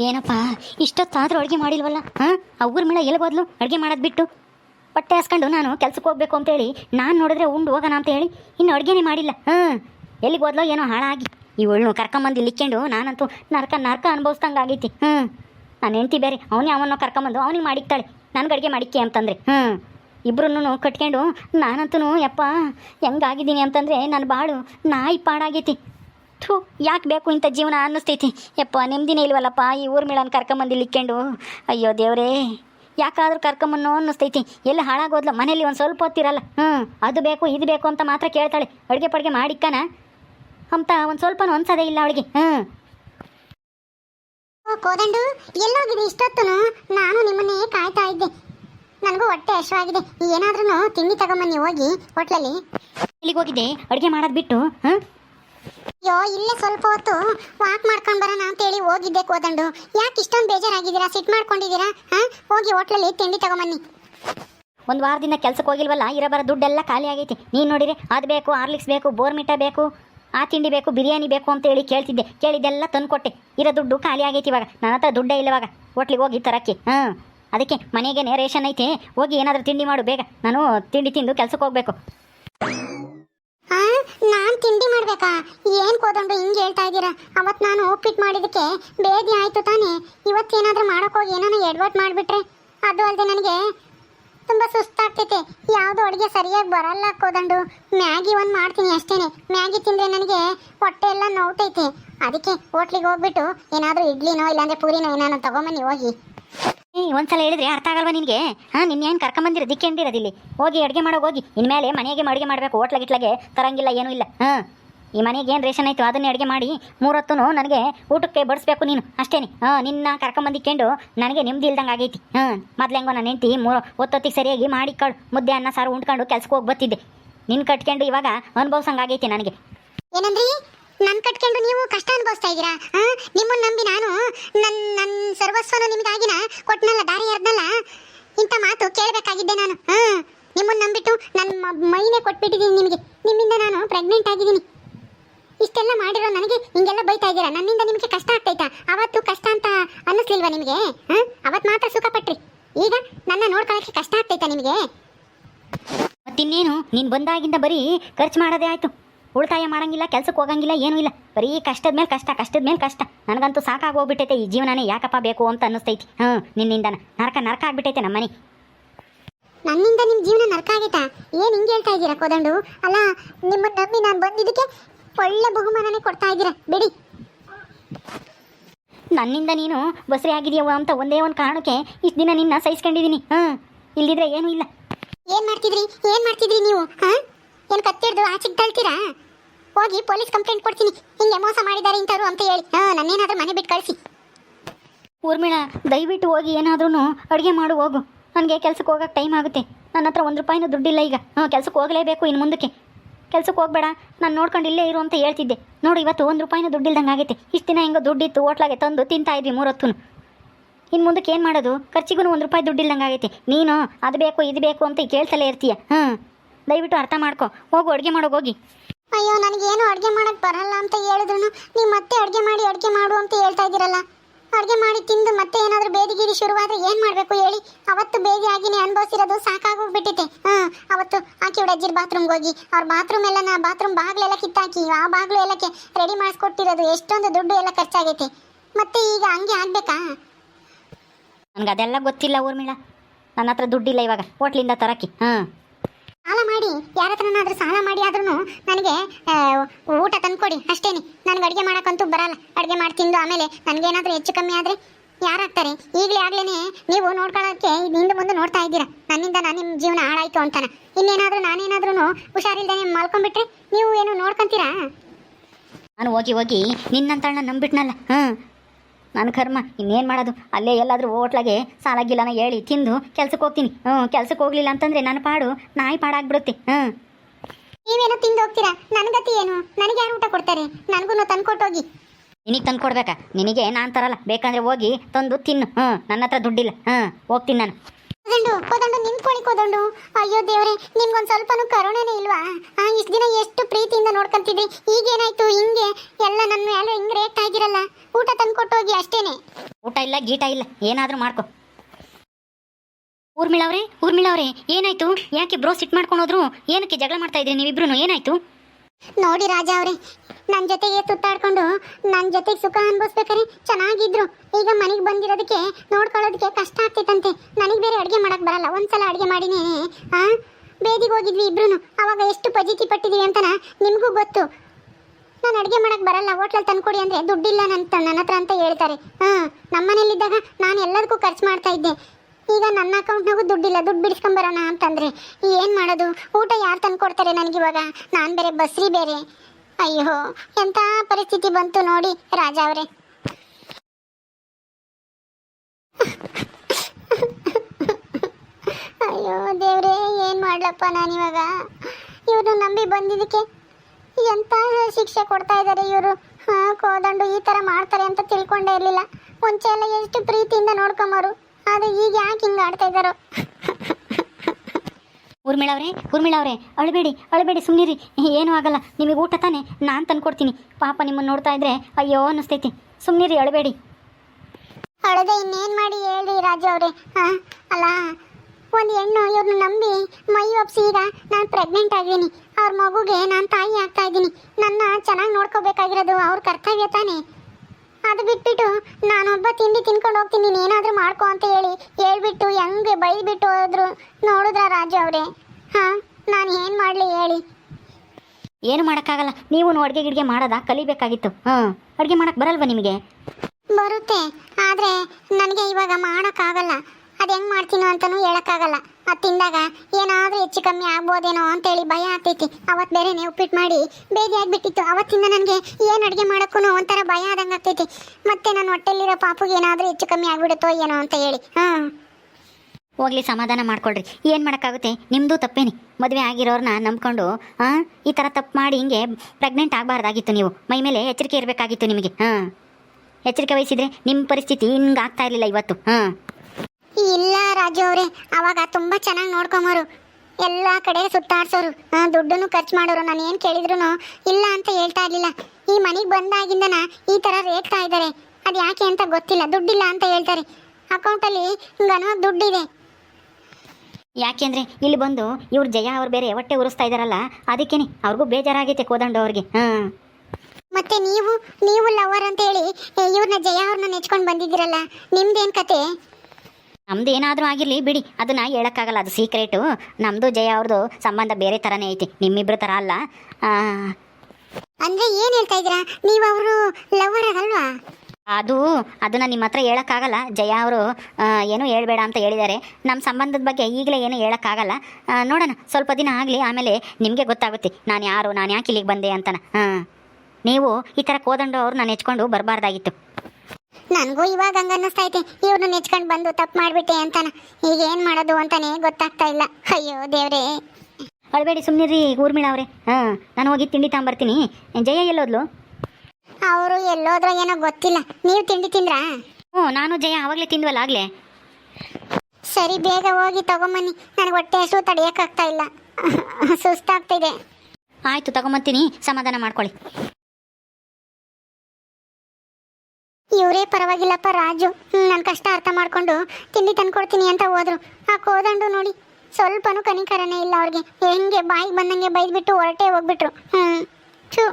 ಏನಪ್ಪ ಇಷ್ಟೊತ್ತಾದ್ರೂ ಅಡುಗೆ ಮಾಡಿಲ್ವಲ್ಲ? ಹಾಂ? ಅವ್ರ ಮೇಲೆ ಎಲ್ಲಿ ಬದಲು ಅಡುಗೆ ಮಾಡೋದು ಬಿಟ್ಟು. ಬಟ್ಟೆ ಹಾಸ್ಕೊಂಡು ನಾನು ಕೆಲ್ಸಕ್ಕೆ ಹೋಗ್ಬೇಕು ಅಂತೇಳಿ ನಾನು ನೋಡಿದ್ರೆ ಉಂಡು ಹೋಗೋಣ ಅಂತ ಹೇಳಿ ಇನ್ನು ಅಡುಗೆನೇ ಮಾಡಿಲ್ಲ. ಹಾಂ? ಎಲ್ಲಿಗೆ ಹೋದ್ಲೋ ಏನೋ ಹಾಳಾಗಿ. ಇವಳು ಕರ್ಕೊಂಬಂದು ಇಲ್ಲಿಕ್ಕೊಂಡು ನಾನಂತೂ ನರ್ಕ ನರ್ಕ ಅನುಭವಿಸ್ದಂಗೆ ಆಗೈತಿ. ಹ್ಞೂ ನಾನು ಹೆಂಡತಿ ಬೇರೆ, ಅವನೇ ಅವನ್ನ ಕರ್ಕೊಂಬಂದು ಅವನಿಗೆ ಮಾಡಿಕ್ತಾಳೆ. ನನಗೆ ಅಡುಗೆ ಮಾಡಿಕ್ಕೆ ಅಂತಂದ್ರೆ. ಹ್ಞೂ ಇಬ್ರು ಕಟ್ಕೊಂಡು ನಾನಂತೂ ಯಪ್ಪ ಹೆಂಗಾಗಿದ್ದೀನಿ ಅಂತಂದರೆ ನನ್ನ ಬಾಳು ನಾಯಿ ಪಾಡಾಗೈತಿ. ಥೂ ಯಾಕೆ ಬೇಕು ಇಂಥ ಜೀವನ ಅನ್ನಿಸ್ತೈತಿ? ಯಪ್ಪ ನೆಮ್ಮದಿನೇ ಇಲ್ವಲ್ಲಪ್ಪ ಈ ಊರ್ ಮೇಳನ ಕರ್ಕೊಂಬಂದು ಅಯ್ಯೋ ದೇವರೇ ಯಾಕಾದರೂ ಕರ್ಕೊಂಬನ್ನೋ ಅನ್ನಿಸ್ತೈತಿ. ಎಲ್ಲಿ ಹಾಳಾಗೋದ್ಲ? ಮನೇಲಿ ಒಂದು ಸ್ವಲ್ಪ ಹೊತ್ತಿರಲ್ಲ. ಹ್ಞೂ ಅದು ಬೇಕು ಇದು ಬೇಕು ಅಂತ ಮಾತ್ರ ಕೇಳ್ತಾಳೆ. ಅಡುಗೆ ಪಡುಗೆ ಮಾಡಿಕ್ಕನ? ಅಂತ ಒಂದು ಸ್ವಲ್ಪನೂ ಅನ್ಸೋದೇ ಇಲ್ಲ ಅವಳಿಗೆ. ಹ್ಞೂ ಕೋದಂಡು ಎಲ್ಲೋಗಿದೆ ಇಷ್ಟೊತ್ತು ನಾನು ನಿಮ್ಮನ್ನೇ ಕಾಯ್ತಾ ಇದ್ದೆ. ನನಗೂ ಹೊಟ್ಟೆ ಹಶವಾಗಿದೆ ಏನಾದ್ರೂ ತಿಂಡಿ ತಗೊಂಬನ್ನಿ ಹೋಗಿ ಹೋಟ್ಲಲ್ಲಿ. ಇಲ್ಲಿಗೆ ಹೋಗಿದ್ದೆ? ಅಡುಗೆ ಮಾಡೋದು ಬಿಟ್ಟು ಹಾಂ ಅಯ್ಯೋ, ಇಲ್ಲೇ ಸ್ವಲ್ಪ ಹೊತ್ತು ವಾಕ್ ಮಾಡ್ಕೊಂಡು ಬರೋಣ ಅಂತೇಳಿ ಹೋಗಿದ್ದೆ ಕೋದಂಡು ಯಾಕೆ ಇಷ್ಟೊಂದು ಬೇಜಾರಾಗಿದ್ದೀರಾ? ಸಿಟ್ ಮಾಡ್ಕೊಂಡಿದ್ದೀರಾ? ಹಾ? ಹೋಗಿ ಹೋಟ್ಲಲ್ಲಿ ತಿಂಡಿ ತಗೊಂಬನ್ನಿ. ಒಂದು ವಾರದಿಂದ ಕೆಲ್ಸಕ್ಕೆ ಹೋಗಿಲ್ವಲ್ಲ ಇರೋ ಬರೋ ದುಡ್ಡೆಲ್ಲ ಖಾಲಿ ಆಗೈತಿ. ನೀನು ನೋಡಿರಿ, ಅದು ಬೇಕು, ಆರ್ಲಿಕ್ಸ್ ಬೇಕು ಬೋರ್ಮಿಟ ಬೇಕು, ಆ ತಿಂಡಿ ಬೇಕು, ಬಿರಿಯಾನಿ ಬೇಕು ಅಂತೇಳಿ ಕೇಳ್ತಿದ್ದೆ. ಕೇಳಿದ್ದೆಲ್ಲ ತಂದ್ಕೊಟ್ಟೆ. ಇರೋ ದುಡ್ಡು ಖಾಲಿ ಆಗೈತಿ ಇವಾಗ. ನನ್ನ ಹತ್ರ ದುಡ್ಡೇ ಇಲ್ಲ ಇವಾಗ. ಹೋಟ್ಲಿಗೆ ಹೋಗಿ ತರಕ್ಕೆ. ಹಾಂ. ಅದಕ್ಕೆ ಮನೆಗೆ ರೇಷನ್ ಐತೆ. ಹೋಗಿ ಏನಾದರೂ ತಿಂಡಿ ಮಾಡು, ಬೇಗ. ನಾನು ತಿಂಡಿ ತಿಂದು ಕೆಲ್ಸಕ್ಕೆ ಹೋಗ್ಬೇಕು. ಮಾಡ್ಬೇಕಾ ಏನ್ ಕೋದಂಡು ಹಿಂಗ್ ಹೇಳ್ತಾ ಇದ್ದೀರಾ? ಅವತ್ ನಾನು ಒಪ್ಪಿಟ್ ಮಾಡಿದಕ್ಕೆ ಬೇದಿ ಆಯ್ತು ತಾನೇ. ಇವತ್ತೇನಾದ್ರೂ ಹೋಗಿ ಏನಾನ ಎಡ್ವರ್ಟ್ ಮಾಡ್ಬಿಟ್ರೆ? ಅದು ಅಲ್ಲದೆ ನನಗೆ ತುಂಬಾ ಸುಸ್ತಾಗ್ತೈತೆ. ಯಾವುದು ಅಡುಗೆ ಸರಿಯಾಗಿ ಬರಲ್ಲ ಕೋದಂಡು. ಮ್ಯಾಗಿ ಒಂದು ಮಾಡ್ತೀನಿ ಅಷ್ಟೇನೆ. ಮ್ಯಾಗಿ ತಿಂದ್ರೆ ನನಗೆ ಹೊಟ್ಟೆ ಎಲ್ಲ ನೋವ್ತೈತೆ. ಅದಕ್ಕೆ ಹೋಟ್ಲಿಗೆ ಹೋಗ್ಬಿಟ್ಟು ಏನಾದರೂ ಇಡ್ಲಿನೋ ಇಲ್ಲಾಂದ್ರೆ ಪೂರಿನೋ ಏನಾನ ತಗೊಂಬನ್ನಿ, ಹೋಗಿ. ಏ, ಒಂದ್ಸಲ ಹೇಳಿದ್ರೆ ಅರ್ಥ ಆಗಲ್ವಾ ನಿನಗೆ? ಹಾಂ ನಿನ್ನೇನು ಕರ್ಕೊಂಬಂದಿರೋ ದಿಕ್ಕೆಂದಿರೋದಿಲ್ಲಿ ಹೋಗಿ ಅಡುಗೆ ಮಾಡೋಗಿ ಹೋಗಿ. ಇನ್ಮೇಲೆ ಮನೆಗೆ ಅಡುಗೆ ಮಾಡಬೇಕು. ಹೋಟ್ಲಾಗಿಟ್ಲಾಗೆ ತರಂಗಿಲ್ಲ, ಏನೂ ಇಲ್ಲ. ಹಾಂ. ಈ ಮನೆಗೆ ಏನು ರೇಷನ್ ಆಯಿತು ಅದನ್ನೇ ಅಡುಗೆ ಮಾಡಿ ಮೂರತ್ತೂ ನನಗೆ ಊಟಕ್ಕೆ ಬಡಿಸ್ಬೇಕು ನೀನು. ಅಷ್ಟೇನೆ. ಹಾಂ, ನಿನ್ನ ಕರ್ಕೊಂಬಂದಿಕ್ಕೊಂಡು ನನಗೆ ನೆಮ್ಮದಿ ಇಲ್ದಂಗೆ ಆಗೈತಿ. ಹಾಂ ಮೊದ್ಲೆಂಗೋ ನಾನು ಹೆಂಡ್ತಿ ಮೂರು ಒತ್ತೊತ್ತಿಗೆ ಸರಿಯಾಗಿ ಮಾಡಿ ಕಳು ಮುದ್ದೆ, ಅನ್ನ, ಸಾರು ಉಂಡ್ಕೊಂಡು ಕೆಲ್ಸಕ್ಕೆ ಹೋಗಿ ಬರ್ತಿದ್ದೆ. ನಿನ್ನ ಕಟ್ಕೊಂಡು ಇವಾಗ ಅನುಭವಿಸಂಗೆ ಆಗೈತಿ ನನಗೆ. ಏನಂದ್ರಿ? ನನ್ನ ಕಟ್ಕೊಂಡು ನೀವು ಕಷ್ಟ ಅನುಭವಿಸ್ತಾ ಇದ್ದೀರಾ? ನಿಮ್ಮನ್ನ ನಂಬಿ ನಾನು ನನ್ನ ನನ್ನ ಸರ್ವಸ್ವನ ನಿಮಗಾಗಿನ ಕೊಟ್ಟನಲ್ಲ ದಾರಿ ಎರ್ದಲ್ಲ ಇಂಥ ಮಾತು ಕೇಳಬೇಕಾಗಿದ್ದೆ ನಾನು. ಹಾಂ, ನಿಮ್ಮನ್ನು ನಂಬಿಟ್ಟು ನನ್ನ ಮೈನೇ ಕೊಟ್ಬಿಟ್ಟಿದ್ದೀನಿ ನಿಮಗೆ. ನಿಮ್ಮಿಂದ ನಾನು ಪ್ರೆಗ್ನೆಂಟ್ ಆಗಿದ್ದೀನಿ. ಇಷ್ಟೆಲ್ಲ ಮಾಡಿರೋ ನನಗೆ ಹಿಂಗೆಲ್ಲ ಬೈತಾ ಇದ್ದೀರಾ? ನನ್ನಿಂದ ನಿಮಗೆ ಕಷ್ಟ ಆಗ್ತೈತಾ? ಅವತ್ತು ಕಷ್ಟ ಅಂತ ಅನ್ನಿಸ್ಲಿಲ್ವಾ ನಿಮಗೆ? ಹಾ? ಅವತ್ತು ಮಾತ್ರ ಸುಖ ಪಟ್ರಿ. ಈಗ ನನ್ನ ನೋಡ್ಕೊಳ್ಳೋಕ್ಕೆ ಕಷ್ಟ ಆಗ್ತೈತಾ ನಿಮಗೆ? ಮತ್ತಿನ್ನೇನು, ನೀನು ಬಂದಾಗಿಂದ ಬರೀ ಖರ್ಚು ಮಾಡೋದೇ ಆಯಿತು. ಉಳಿತಾಯ ಮಾಡೋಂಗಿಲ್ಲ, ಕೆಲ್ಸಕ್ಕೆ ಹೋಗಂಗಿಲ್ಲ, ಏನೂ ಇಲ್ಲ. ಬರೀ ಕಷ್ಟದ ಮೇಲೆ ಕಷ್ಟ, ಕಷ್ಟದ ಮೇಲೆ ಕಷ್ಟ. ನನಗಂತೂ ಸಾಕಾಗೋಗ್ಬಿಟ್ಟೈತೆ ಈ ಜೀವನನೇ ಯಾಕಪ್ಪ ಬೇಕು ಅಂತ ಅನ್ನಿಸ್ತೈತಿ. ಹ್ಞೂ ನಿನ್ನಿಂದ ನರಕ ನರಕ ಆಗ್ಬಿಟ್ಟೈತೆ ನಮ್ಮ ಮನೆ ನನ್ನಿಂದ ನಿಮ್ಮ ಜೀವನ ನರಕ ಆಗೈತಾ? ಏನು ಹಿಂಗೆ ಹೇಳ್ತಾ ಇದ್ದೀರಾ ಕೋದಂಡು? ಅಲ್ಲ, ನಿಮ್ಮನ್ನ ನಂಬಿ ನಾನು ಬಂದಿದ್ದಕ್ಕೆ ಒಳ್ಳೆ ಬಹುಮಾನನೇ ಕೊಡ್ತಾ ಇದ್ದೀರಾ. ಬಿಡಿ. ನನ್ನಿಂದ ನೀನು ಬಸರಿ ಆಗಿದೆಯವ ಅಂತ ಒಂದೇ ಒಂದು ಕಾರಣಕ್ಕೆ ಇಷ್ಟು ದಿನ ನಿನ್ನ ಸಹಿಸ್ಕೊಂಡಿದ್ದೀನಿ. ಹಾಂ ಇಲ್ದಿದ್ರೆ ಏನೂ ಇಲ್ಲ. ಏನು ಮಾಡ್ತಿದ್ರಿ? ಏನು ಮಾಡ್ತಿದ್ರಿ ನೀವು? ಹಾಂ? ಏನು ಕತ್ತಿಡ್ದು ಆಚೆಗೆ ತಳ್ತೀರಾ? ಹೋಗಿ ಪೊಲೀಸ್ ಕಂಪ್ಲೇಂಟ್ ಕೊಡ್ತೀನಿ. ಹಿಂಗೆ ಮೋಸ ಮಾಡಿದ್ದಾರೆ ಇಂಥವ್ರು ಅಂತ ಹೇಳಿ. ಹಾ ನನ್ನೇನಾದ್ರೂ ಮನೆ ಬಿಟ್ಟು ಕಳಿಸಿ. ಊರ್ಮಿಳ ದಯವಿಟ್ಟು ಹೋಗಿ ಏನಾದ್ರೂ ಅಡುಗೆ ಮಾಡು ಹೋಗು. ನನಗೆ ಕೆಲಸಕ್ಕೆ ಹೋಗಕ್ಕೆ ಟೈಮ್ ಆಗುತ್ತೆ. ನನ್ನ ಹತ್ರ ಒಂದು ರೂಪಾಯಿನೂ ದುಡ್ಡಿಲ್ಲ ಈಗ. ಹಾಂ ಕೆಲಸಕ್ಕೆ ಹೋಗಲೇಬೇಕು ಇನ್ನು ಮುಂದಕ್ಕೆ. ಕೆಲ್ಸಕ್ಕೆ ಹೋಗ್ಬೇಡ. ನಾನು ನೋಡ್ಕೊಂಡು ಇಲ್ಲೇ ಇರು ಅಂತ ಹೇಳ್ತಿದ್ದೆ. ನೋಡು, ಇವತ್ತು ಒಂದು ರೂಪಾಯಿನೂ ದುಡ್ಡಿಲ್ದಂಗೆ ಆಗೈತೆ. ಇಷ್ಟು ದಿನ ಹೆಂಗೋ ದುಡ್ಡಿತ್ತು, ಹೋಟ್ಲಾಗೆ ತಂದು ತಿಂತಾ ಇದ್ವಿ ಮೂರೊತ್ತು ಇನ್ನು ಮುಂದಕ್ಕೆ ಏನು ಮಾಡೋದು? ಖರ್ಚಿಗೂ ಒಂದು ರೂಪಾಯಿ ದುಡ್ಡಿಲ್ದಂಗೆ ಆಗೈತೆ. ನೀನು, ಅದು ಬೇಕು, ಇದು ಬೇಕು ಅಂತ ಕೇಳ್ತಲೇ ಇರ್ತೀಯ? ಹಾಂ. ದಯವಿಟ್ಟು ಅರ್ಥ ಮಾಡ್ಕೊ. ಹೋಗು, ಅಡುಗೆ ಮಾಡೋ ಹೋಗಿ. ಅಯ್ಯೋ, ನನಗೇನು ಅಡುಗೆ ಮಾಡೋಕ್ಕೆ ಬರಲ್ಲ ಅಂತ ಹೇಳಿದ್ರು ನೀವು ಮತ್ತೆ ಅಡುಗೆ ಮಾಡಿ, ಅಡುಗೆ ಮಾಡು ಅಂತ ಹೇಳ್ತಾ ಇದ್ದೀರಲ್ಲ. ಅಡುಗೆ ಮಾಡಿ ತಿಂದು ಮತ್ತೆ ಏನಾದರೂ ಬೇದಿಗಿರಿ ಶುರುವಾದ್ರೆ ಏನು ಮಾಡಬೇಕು ಹೇಳಿ? ಅವತ್ತು ಬೇದಿ ಆಗಿನೇ ಅನುಭವಿಸಿರೋದು ಸಾಕಾಗೋಗ್ಬಿಟ್ಟಿದೆ ಹಾಂ, ಅವತ್ತು ಆಕಿ ಅಜ್ಜಿರ್ ಬಾತ್ರೂಮ್ಗೆ ಹೋಗಿ. ಅವ್ರ ಬಾತ್ರೂಮ್ ಎಲ್ಲ ನಾ ಬಾತ್ರೂಮ್ ಬಾಗ್ಲೆಲ್ಲ ಕಿತ್ತಾಕಿ, ಆ ಬಾಗ್ಲು ಎಲ್ಲಕ್ಕೆ ರೆಡಿ ಮಾಡಿಸ್ಕೊಟ್ಟಿರೋದು. ಎಷ್ಟೊಂದು ದುಡ್ಡು ಎಲ್ಲ ಖರ್ಚಾಗೈತೆ. ಮತ್ತೆ ಈಗ ಹಂಗೆ ಆಗ್ಬೇಕಾ? ನನಗೆ ಅದೆಲ್ಲ ಗೊತ್ತಿಲ್ಲ ಊರ್ಮಿಳ. ನನ್ನ ಹತ್ರ ದುಡ್ಡಿಲ್ಲ ಇವಾಗ. ಹೋಟ್ಲಿಂದ ತರಕ್ಕೆ. ಹಾಂ. ಸಾಲ ಮಾಡಿ ಯಾರ ಹತ್ರನಾದ್ರೂ ಸಾಲ ಮಾಡಿ ಆದ್ರೂ ನನಗೆ ಊಟ ತಂದ್ಕೊಡಿ ಅಷ್ಟೇನೆ. ನನಗೆ ಅಡುಗೆ ಮಾಡೋಕ್ಕಂತೂ ಬರಲ್ಲ. ಅಡುಗೆ ಮಾಡಿ ತಿಂದು ಆಮೇಲೆ ನನಗೇನಾದರೂ ಹೆಚ್ಚು ಕಮ್ಮಿ ಆದರೆ ಯಾರಾಗ್ತಾರೆ? ಈಗಲೇ ಆಗ್ಲೇ ನೀವು ನೋಡ್ಕೊಳ್ಳೋಕ್ಕೆ ಹಿಂದೆ ಮುಂದೆ ನೋಡ್ತಾ ಇದ್ದೀರಾ? ನನ್ನಿಂದ ನಾನು ನಿಮ್ಮ ಜೀವನ ಹಾಳಾಯ್ತು ಅಂತಾನೆ. ಇನ್ನೇನಾದ್ರೂ ನಾನೇನಾದ್ರೂ ಹುಷಾರಿಲ್ದೇನೆ ಮಲ್ಕೊಂಡ್ಬಿಟ್ರೆ ನೀವು ಏನು ನೋಡ್ಕೊಂತೀರಾ? ನಾನು ಹೋಗಿ ಹೋಗಿ ನಿನ್ನಂತಣ್ಣ ನಂಬಿಟ್ನಲ್ಲ. ಹಾಂ ನಾನು ಕರ್ಮ ಇನ್ನೇನು ಮಾಡೋದು? ಅಲ್ಲೇ ಎಲ್ಲಾದರೂ ಹೋಟ್ಲಾಗೆ ಸಾಲಾಗಿಲ್ಲನ ಹೇಳಿ ತಿಂದು ಕೆಲ್ಸಕ್ಕೆ ಹೋಗ್ತೀನಿ. ಹ್ಞೂ ಕೆಲ್ಸಕ್ಕೆ ಹೋಗ್ಲಿಲ್ಲ ಅಂತಂದರೆ ನನ್ನ ಪಾಡು ನಾಯಿ ಪಾಡಾಗ್ಬಿಡುತ್ತೆ. ಹ್ಞೂ ನೀವೇನೋ ತಿಂದು ಹೋಗ್ತೀರಾ? ನನಗತಿ ಏನು? ನನಗೆ ಯಾರು ಊಟ ಕೊಡ್ತಾರೆ? ನನಗೂ ತಂದ್ಕೊಟ್ಟೋಗಿ. ನಿನಗೆ ತಂದು ಕೊಡ್ಬೇಕಾ? ನಿನಗೆ ನಾನು ತರಲ್ಲ. ಬೇಕಂದ್ರೆ ಹೋಗಿ ತಂದು ತಿನ್ನು. ಹ್ಞೂ ನನ್ನ ಹತ್ರ ದುಡ್ಡಿಲ್ಲ. ಹ್ಞೂ ಹೋಗ್ತೀನಿ ನಾನು. ಕೋದಂಡು ಕೋದಂಡು ನಿಂತ್ಕೊಳ್ಳಿ ಕೋದಂಡು ಅಯ್ಯೋ ದೇವ್ರೆ ನಿಮ್ಗೊಂದ್ ಸ್ವಲ್ಪನೂ ಕರುಣೆನೇ ಇಲ್ವಾ? ಇಷ್ಟ ದಿನ ಎಷ್ಟು ಪ್ರೀತಿಯಿಂದ ನೋಡ್ಕೊಂತಿದ್ರಿ. ಈಗೇನಾಯ್ತು ಹಿಂಗೆ? ಎಲ್ಲ ನನ್ನ ಮೇಲೆ ಹಿಂಗ್ ರೇಟ್ ಆಗಿರಲ್ಲ ಊಟ ತಂದ್ಕೊಟ್ಟು ಹೋಗಿ ಅಷ್ಟೇನೆ. ಊಟ ಇಲ್ಲ ಗೀಟ ಇಲ್ಲ ಏನಾದರೂ ಮಾಡ್ಕೊ. ಊರ್ಮಿಳವ್ರೆ ಊರ್ಮಿಳವ್ರೆ ಏನಾಯ್ತು? ಯಾಕೆ ಬ್ರೋ ಸಿಟ್ ಮಾಡ್ಕೊಂಡು ಹೋದ್ರು? ಏನಕ್ಕೆ ಜಗಳ ಮಾಡ್ತಾ ಇದ್ರಿ ನೀವಿಬ್ರು ಏನಾಯ್ತು? ನೋಡಿ ರಾಜ ಅವ್ರೆ ನನ್ನ ಜೊತೆಗೆ ಸುತ್ತಾಡ್ಕೊಂಡು ನನ್ನ ಜೊತೆಗೆ ಸುಖ ಅನ್ಭವಿಸ್ಬೇಕಾರೆ ಚೆನ್ನಾಗಿದ್ರು. ಈಗ ಮನೆಗೆ ಬಂದಿರೋದಕ್ಕೆ ನೋಡ್ಕೊಳ್ಳೋದಕ್ಕೆ ಕಷ್ಟ ಆಗ್ತೈತಂತೆ ನನಗೆ ಬೇರೆ ಅಡುಗೆ ಬರಲ್ಲ, ಒಂದ್ಸಲ ಅಡುಗೆ ಮಾಡಿನಿ, ಆ? ಬೇದಿಗೆ ಹೋಗಿದ್ವಿ ಇಬ್ರು ಅವಾಗ ಎಷ್ಟು ಪಜಿತಿ ಪಟ್ಟಿದೀವಿ ಅಂತನ ನಿಮಗೂ ಗೊತ್ತು. ನಾನು ಅಡುಗೆ ಮಾಡಕ್ ಬರಲ್ಲ ಹೋಟ್ಲಲ್ಲಿ ತಂದ್ಕೊಡಿ ಅಂದ್ರೆ ದುಡ್ಡಿಲ್ಲ ನನ್ನ ನನ್ನ ಹತ್ರ ಅಂತ ಹೇಳ್ತಾರೆ. ಹಾಂ ನಮ್ಮನೇಲಿದ್ದಾಗ ನಾನು ಎಲ್ಲದಕ್ಕೂ ಖರ್ಚು ಮಾಡ್ತಾ ಇದ್ದೆ. ಈಗ ನನ್ನ ಅಕೌಂಟ್ನಾಗೂ ದುಡ್ಡಿಲ್ಲ, ದುಡ್ಡು ಬಿಡಿಸ್ಕೊಂಬರೋಣ ಅಂತಂದ್ರೆ. ಏನು ಮಾಡೋದು? ಊಟ ಯಾರು ತಂದ್ಕೊಡ್ತಾರೆ ನನಗಿವಾಗ? ನಾನು ಬೇರೆ, ಬಸ್ರಿ ಬೇರೆ. ಅಯ್ಯೋ ಎಂಥ ಪರಿಸ್ಥಿತಿ ಬಂತು ನೋಡಿ ರಾಜ ಅವರೇ. ಅಯ್ಯೋ ದೇವ್ರೆ ಏನು ಮಾಡ್ಲಪ್ಪ ಇವಾಗ? ಇವ್ರನ್ನ ನಂಬಿ ಬಂದಿದ್ದಕ್ಕೆ ಎಂತ ಶಿಕ್ಷೆ ಕೊಡ್ತಾ ಇದ್ದಾರೆ ಇವರು? ಹಾ ಕೋದಂಡು ಈ ತರ ಮಾಡ್ತಾರೆ ಅಂತ ತಿಳ್ಕೊಂಡೇ ಇರ್ಲಿಲ್ಲ. ಮುಂಚೆ ಎಲ್ಲ ಎಷ್ಟು ಪ್ರೀತಿಯಿಂದ ನೋಡ್ಕೊಂಬರು ಆದ್ರೆ ಈಗ ಯಾಕೆ ಹಿಂಗ ಆಡ್ತಾ ಇದ್ದಾರೋ? ಊರ್ಮಿಳವ್ರೆ ಊರ್ಮಿಳವ್ರೆ ಅಳಬೇಡಿ ಅಳಬೇಡಿ ಸುಮ್ಮನಿರಿ ಏನೂ ಆಗಲ್ಲ. ನಿಮಗೆ ಊಟ ತಾನೆ? ನಾನು ತಂದ್ಕೊಡ್ತೀನಿ. ಪಾಪ ನಿಮ್ಮನ್ನು ನೋಡ್ತಾ ಇದ್ರೆ ಅಯ್ಯೋ ಅನ್ನಿಸ್ತೈತಿ. ಸುಮ್ಮನಿರಿ ಅಳಬೇಡಿ. ಅಳದೆ ಇನ್ನೇನು ಮಾಡಿ ಹೇಳ್ರಿ ರಾಜು ಅವ್ರೆ? ಹಾಂ ಅಲ್ಲ ಒಂದು ಹೆಣ್ಣು ಇವ್ರನ್ನ ನಂಬಿ ಮೈ ಒಪ್ಸಿ ಈಗ ನಾನು ಪ್ರೆಗ್ನೆಂಟ್ ಆಗಿದ್ದೀನಿ. ಅವ್ರ ಮಗುಗೆ ನಾನು ತಾಯಿ ಆಗ್ತಾ ಇದ್ದೀನಿ. ನನ್ನ ಚೆನ್ನಾಗಿ ನೋಡ್ಕೋಬೇಕಾಗಿರೋದು ಅವ್ರ ಕರ್ತವ್ಯ ತಾನೇ. ಅದು ಬಿಟ್ಬಿಟ್ಟು ನಾನೊಬ್ಬ ತಿಂಡಿ ತಿನ್ಕೊಂಡು ಹೋಗ್ತೀನಿ ನೀನು ಏನಾದರೂ ಮಾಡ್ಕೊ ಅಂತ ಹೇಳಿ ಹೇಳ್ಬಿಟ್ಟು ಹೆಂಗೆ ಬೈದ್ಬಿಟ್ಟು ಹೋದ್ರು ನೋಡಿದ್ರ ರಾಜು ಅವರೇ. ಹಾಂ ನಾನು ಏನು ಮಾಡಲಿ ಹೇಳಿ. ಏನು ಮಾಡೋಕ್ಕಾಗಲ್ಲ ನೀವು ಅಡುಗೆ ಗಿಡಿಗೆ ಮಾಡೋದಾ ಕಲಿಬೇಕಾಗಿತ್ತು. ಹಾಂ ಅಡುಗೆ ಮಾಡೋಕ್ಕೆ ಬರಲ್ವಾ ನಿಮಗೆ? ಬರುತ್ತೆ ಆದರೆ ನನಗೆ ಇವಾಗ ಮಾಡೋಕ್ಕಾಗಲ್ಲ. ಅದು ಹೆಂಗೆ ಮಾಡ್ತೀನೋ ಅಂತಲೂ ಹೇಳೋಕ್ಕಾಗಲ್ಲ. ಅದು ತಿಂದಾಗ ಏನಾದರೂ ಹೆಚ್ಚು ಕಮ್ಮಿ ಆಗ್ಬೋದೇನೋ ಅಂತೇಳಿ ಭಯ ಆಗ್ತೈತಿ. ಅವತ್ತು ಬೇರೆನೇ ಉಪ್ಪಿಟ್ಟು ಮಾಡಿ ಬೇದಿ ಆಗಿಬಿಟ್ಟಿತ್ತು. ಅವತ್ತಿಂದ ನನಗೆ ಏನು ಅಡುಗೆ ಮಾಡೋಕ್ಕೂ ಒಂಥರ ಭಯ ಆದಂಗೆ ಆಗ್ತೈತಿ. ಮತ್ತೆ ನನ್ನ ಹೊಟ್ಟೆಲಿರೋ ಪಾಪುಗೆ ಏನಾದರೂ ಹೆಚ್ಚು ಕಮ್ಮಿ ಆಗಿಬಿಡುತ್ತೋ ಏನೋ ಅಂತ ಹೇಳಿ. ಹಾಂ. ಹೋಗ್ಲಿ, ಸಮಾಧಾನ ಮಾಡ್ಕೊಳ್ರಿ. ಏನು ಮಾಡೋಕ್ಕಾಗುತ್ತೆ? ನಿಮ್ಮದು ತಪ್ಪೇನಿ. ಮದುವೆ ಆಗಿರೋರನ್ನ ನಂಬ್ಕೊಂಡು ಹಾಂ ಈ ಥರ ತಪ್ಪು ಮಾಡಿ ಹಿಂಗೆ ಪ್ರೆಗ್ನೆಂಟ್ ಆಗಬಾರ್ದಾಗಿತ್ತು ನೀವು. ಮೈ ಮೇಲೆ ಎಚ್ಚರಿಕೆ ಇರಬೇಕಾಗಿತ್ತು ನಿಮಗೆ. ಹಾಂ. ಎಚ್ಚರಿಕೆ ವಹಿಸಿದರೆ ನಿಮ್ಮ ಪರಿಸ್ಥಿತಿ ಹಿಂಗೆ ಆಗ್ತಾ ಇರಲಿಲ್ಲ ಇವತ್ತು. ಹಾಂ. ರಾಜು ಅವರೇ ಅವಾಗ ತುಂಬ ಚೆನ್ನಾಗಿ ನೋಡ್ಕೊಂಬರು. ಎಲ್ಲ ಕಡೆ ಸುತ್ತಾಡ್ಸೋರು. ದುಡ್ಡನ್ನು ಖರ್ಚು ಮಾಡೋರು ನಾನು ಏನು ಕೇಳಿದ್ರು ಇಲ್ಲ ಅಂತ ಹೇಳ್ತಾ ಇರಲಿಲ್ಲ. ಈ ಮನೆಗೆ ಬಂದಾಗಿಂದನ ಈ ಥರ ರೇಗ್ತಾ ಇದ್ದಾರೆ. ಅದು ಯಾಕೆ ಅಂತ ಗೊತ್ತಿಲ್ಲ. ದುಡ್ಡಿಲ್ಲ ಅಂತ ಹೇಳ್ತಾರೆ. ಅಕೌಂಟಲ್ಲಿ ಗನವಾಗಿ ದುಡ್ಡಿದೆ. ಯಾಕೆಂದ್ರೆ ಇಲ್ಲಿ ಬಂದು ಇವ್ರು ಜಯ ಅವ್ರು ಬೇರೆ ಹೊಟ್ಟೆ ಉರಿಸ್ತಾ ಇದ್ದಾರಲ್ಲ ಅದಕ್ಕೇನೆ ಅವ್ರಿಗೂ ಬೇಜಾರಾಗೈತೆ ಕೋದಂಡು ಅವ್ರಿಗೆ. ಹಾಂ. ಮತ್ತೆ ನೀವು ನೀವು ಲವರ್ ಅಂತ ಹೇಳಿ ಇವ್ರನ್ನ ಜಯ ಅವ್ರನ್ನ ನೆಚ್ಕೊಂಡು ಬಂದಿದ್ದೀರಲ್ಲ. ನಿಮ್ದೇನು ಕತೆ? ನಮ್ದು ಏನಾದರೂ ಆಗಿರಲಿ ಬಿಡಿ. ಅದನ್ನು ಹೇಳೋಕ್ಕಾಗಲ್ಲ ಅದು ಸೀಕ್ರೆಟು ನಮ್ಮದು ಜಯ ಅವ್ರದ್ದು ಸಂಬಂಧ ಬೇರೆ ಥರನೇ ಐತಿ. ನಿಮ್ಮಿಬ್ಬರ ಥರ ಅಲ್ಲ. ಅಂದ್ರೆ ಏನು ಹೇಳ್ತಾ ಇದ್ದೀರಾ? ನೀವು ಅವರು ಲವರ್ ಅಲ್ವಾ ಅದು ಅದನ್ನು ನಿಮ್ಮ ಹತ್ರ ಹೇಳೋಕ್ಕಾಗಲ್ಲ. ಜಯ ಅವರು ಏನೂ ಹೇಳಬೇಡ ಅಂತ ಹೇಳಿದ್ದಾರೆ. ನಮ್ಮ ಸಂಬಂಧದ ಬಗ್ಗೆ ಈಗಲೇ ಏನು ಹೇಳೋಕ್ಕಾಗಲ್ಲ. ನೋಡೋಣ ಸ್ವಲ್ಪ ದಿನ ಆಗಲಿ ಆಮೇಲೆ ನಿಮಗೆ ಗೊತ್ತಾಗುತ್ತೆ. ನಾನು ಯಾರು ನಾನು ಯಾಕೆ ಇಲ್ಲಿಗೆ ಬಂದೆ ಅಂತನ. ಹಾಂ ನೀವು ಈ ಥರ ಕೋದಂಡು ಅವ್ರು ನಾನು ಹೆಚ್ಕೊಂಡು ಬರಬಾರ್ದಾಗಿತ್ತು. ನನಗೂ ಇವಾಗ ಹಂಗ ಅನ್ನಿಸ್ತಾ ಐತೆ. ಇವ್ರನ್ನ ನೆಚ್ಕೊಂಡು ಬಂದು ತಪ್ಪು ಮಾಡಿಬಿಟ್ಟೆ ಅಂತಾನ. ಈಗ ಏನು ಮಾಡೋದು ಅಂತಾನೆ ಗೊತ್ತಾಗ್ತಾ ಇಲ್ಲ. ಅಯ್ಯೋ ದೇವ್ರೇ. ಅಳಬೇಡಿ ಸುಮ್ಮನಿರಿ ಊರ್ಮಿಳ ಅವ್ರೆ. ಹಾಂ ನಾನು ಹೋಗಿ ತಿಂಡಿ ತಗೊಂಬರ್ತೀನಿ. ಜಯ ಎಲ್ಲೋದ್ಲು? ಅವರು ಎಲ್ಲೋದ್ರೋ ಏನೋ ಗೊತ್ತಿಲ್ಲ. ನೀವು ತಿಂಡಿ ತಿಂದ್ರಾ? ಹ್ಞೂ ನಾನು ಜಯ ಆವಾಗಲೇ ತಿಂದ್ವಲ್ಲ ಆಗಲೇ. ಸರಿ ಬೇಗ ಹೋಗಿ ತಗೊಂಬನ್ನಿ. ನನಗೆ ಹೊಟ್ಟೆ ಹಸು ತಡೆಯೋಕ್ಕಾಗ್ತಾ ಇಲ್ಲ. ಸುಸ್ತಾಗ್ತಿದೆ. ಆಯಿತು ತಗೊಂಬತ್ತೀನಿ ಸಮಾಧಾನ ಮಾಡ್ಕೊಳ್ಳಿ. ಇವರೇ ಪರವಾಗಿಲ್ಲಪ್ಪ ರಾಜು. ನನ್ನ ಕಷ್ಟ ಅರ್ಥ ಮಾಡ್ಕೊಂಡು ತಿಂಡಿ ತಂದ್ಕೊಡ್ತೀನಿ ಅಂತ ಹೋದ್ರು. ಆ ಕೋದಂಡು ನೋಡಿ, ಸ್ವಲ್ಪನೂ ಕನಿಕರನೇ ಇಲ್ಲ ಅವ್ರಿಗೆ. ಹೆಂಗೆ ಬಾಯಿಗೆ ಬಂದಂಗೆ ಬೈದ್ಬಿಟ್ಟು ಹೊರಟೆ ಹೋಗ್ಬಿಟ್ರು. ಹ್ಞೂ ಥೂ